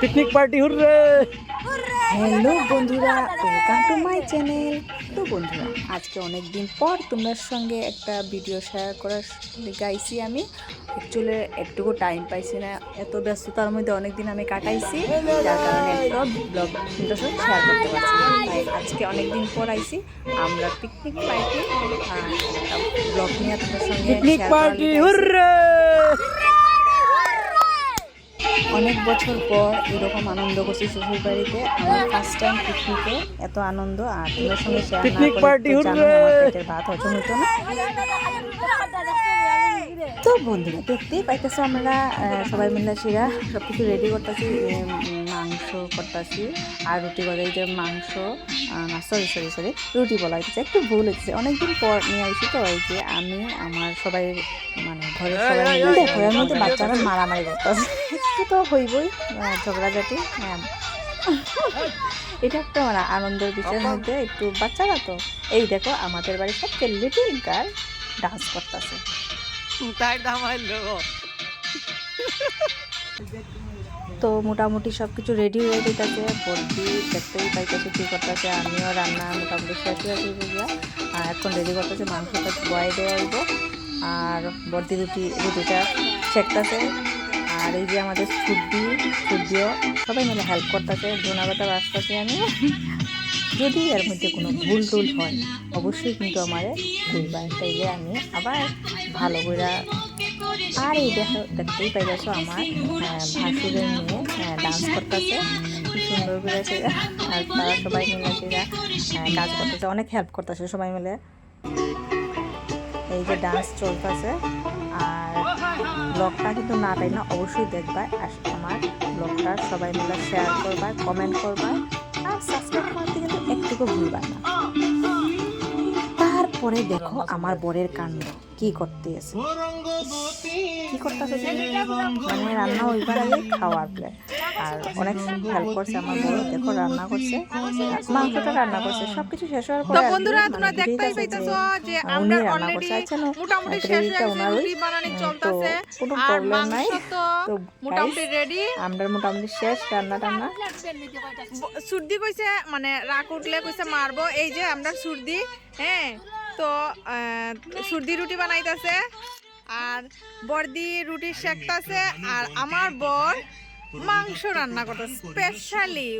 Picnic party hurray hello বন্ধুরা welcome to my channel তো বন্ধুরা আজকে অনেক দিন পর তোমার সঙ্গে একটা ভিডিও শেয়ার করার গাইছি আমি। অ্যাকচুয়ালি একটুকু টাইম পাইছি না। এত ব্যস্ততার মধ্যে অনেক দিন আমি কাটাইছি। যার কারণে একটা ব্লগ তোমাদের সঙ্গে শেয়ার করতে পারছি। তাই আজকে অনেক দিন পর আইছি। আমরা পিকনিক পার্টি ব্লগ নিয়ে তোমাদের সঙ্গে পিকনিক পার্টি। হুররে অনেক বছর পর এরকম আনন্দ করছি শ্বশুর বাড়িতে। আমার ফার্স্ট টাইম পিকনিকে এত আনন্দ আর তোমার সঙ্গে শেয়ার না ভাত হজম হতো না। তো বন্ধুরা, দেখতেই পাইতেছো আমরা সবাই মিলে সেরা সব কিছু রেডি করতেছি মাংস করতেছি, আর রুটি এই যে মাংস সরি সরি সরি রুটি বলা হচ্ছে একটু ভুল হচ্ছে অনেকদিন পর নিয়ে আইছি তো, এই যে আমি, আমার সবাই মানে ঘরের সবাই দেখো মধ্যে বাচ্চারা মারামারি করতেছে। একটু তো হইবই ঝগড়াঝাটি হ্যাঁ। এটা একটা মানে আনন্দের বিষয়ের মধ্যে একটু বাচ্চারা তো, এই দেখো, আমাদের বাড়ির সবচেয়ে লিটিল গার্ল ডান্স করতেছে। তাই দামাইলো তো মোটামুটি সব কিছু রেডি হয়ে যেতেছে বলছি, দেখতেই পাইতেছে কী করতেছে। আমিও রান্না মোটামুটি শেষ হয়ে গিয়া আর এখন রেডি করতেছে মাংসটা বয়ে দেওয়া হইব আর বর্দি রুটি, রুটিটা শেখতেছে আর এই যে আমাদের সুদ্দি সুদ্দিও সবাই মিলে হেল্প করতেছে। ধনা পাতা বাঁচতেছে আমি। যদি এর মধ্যে কোনো ভুল টুল হয়, অবশ্যই কিন্তু আমার ভুলবার তাইলে আমি আবার ভালো করে আর এই দেখো, দেখতেই পাইতেছো আমার ভাসুরের মেয়ে ডান্স করতেছে। সুন্দর করে আর তারা সবাই মিলে সেটা কাজ করতেছে, অনেক হেল্প করতেছে সবাই মিলে। এই যে ডান্স চলতেছে, আর ব্লগটা কিন্তু না তাই না, অবশ্যই দেখবা, আর আমার ব্লগটা সবাই মিলে শেয়ার করবা কমেন্ট করবা, আর সাবস্ক্রাইব করতে কিন্তু একটুকু ভুলবা না। তারপরে দেখো আমার বরের কাণ্ড। কি করতে আছে? কি করতেছে মানে রান্না হইবার আগে খাওয়ার প্লেট আর অনেক হেল্প করছে আমার বড় দেখো রান্না করছে। মাংসটা রান্না করছে সবকিছু শেষ হওয়ার পরে বন্ধুরা মানে তোমরা দেখতেই পাইতেছো যে উনি আমরা অলরেডি মোটামুটি শেষ হয়ে গেছে রুটি বানানি চলতেছে। কোনো প্রবলেম নাই। তো তো মোটামুটি রেডি আমরা মোটামুটি শেষ রান্না টান্না। সুর্দি কইছে মানে রাগ উঠলে কইছে মারবো। এই যে আমরা সুর্দি হ্যাঁ তো সুর্দি রুটি বানাইতেছে, আর বর্দি রুটি সেকতাছে আর আমার বর মাংস রান্না করতেছে স্পেশালি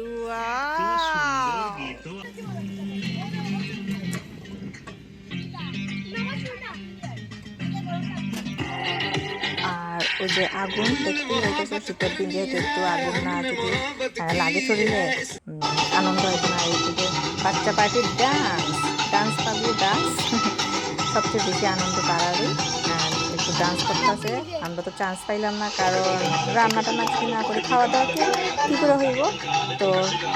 আর ওই যে আগুন, দেখতেই হইতেছে শীতের দিন যেহেতু একটু আগুন না যদি লাগে শরীরে আনন্দ হইতো না, এইদিকে বাচ্চা পার্টির ডান্স ডান্স পাবলি ডান্স সবচেয়ে বেশি আনন্দ আর একটু ডান্স করতেছে আমরা তো চান্স পাইলাম না কারণ রান্না টান্না কিছু না করে খাওয়া দাওয়া কী করে হইব? তো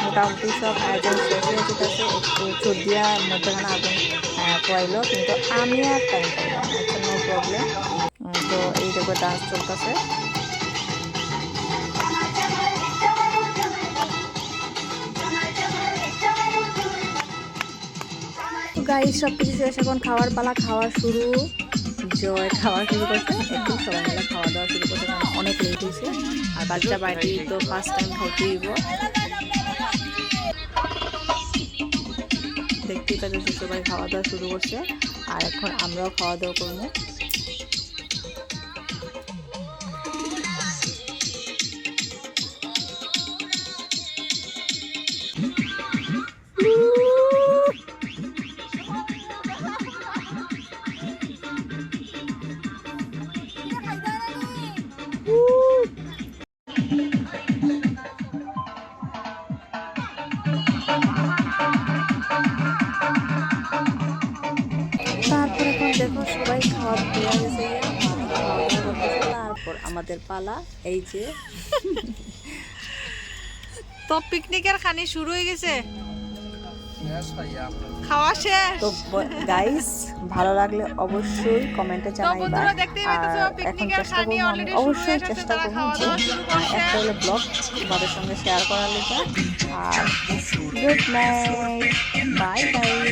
মোটামুটি সব আয়োজন শেষ হয়ে যেতেছে। একটু চর্দিয়া মধ্যখানে আগুন আহ, পোয়াইলো। কিন্তু আমি আর টাইম পাইলাম নো প্রবলেম তো এই দেখো ডান্স চলতেছে। গাই সব কিছু শেষ এখন খাওয়ার পালা, খাওয়া শুরু। জয়, খাওয়া শুরু করছে একদম সবাই মিলে খাওয়া দাওয়া শুরু করছে অনেক লেট হয়েছে। আর বাচ্চা বাড়ি তো ফার্স্ট টাইম খাইতে দিব দেখতেই পাচ্ছি সবাই খাওয়া দাওয়া শুরু করছে। আর এখন আমরাও খাওয়া দাওয়া করব। দেখো সবাই খাওয়া দেওয়া গেছে। তারপর আমাদের পালা এই যে। তো পিকনিকের খানি শুরু হয়ে গেছে। খাওয়া শেষ। তো গাইস ভালো লাগলে অবশ্যই কমেন্টে জানাইবা। বন্ধুরা আর এখন চেষ্টা করব আমি অবশ্যই চেষ্টা তারা করব যে করছে। একটা হলো ব্লগ তোমাদের সঙ্গে শেয়ার করার লিগে। আর গুড নাইট বাই বাই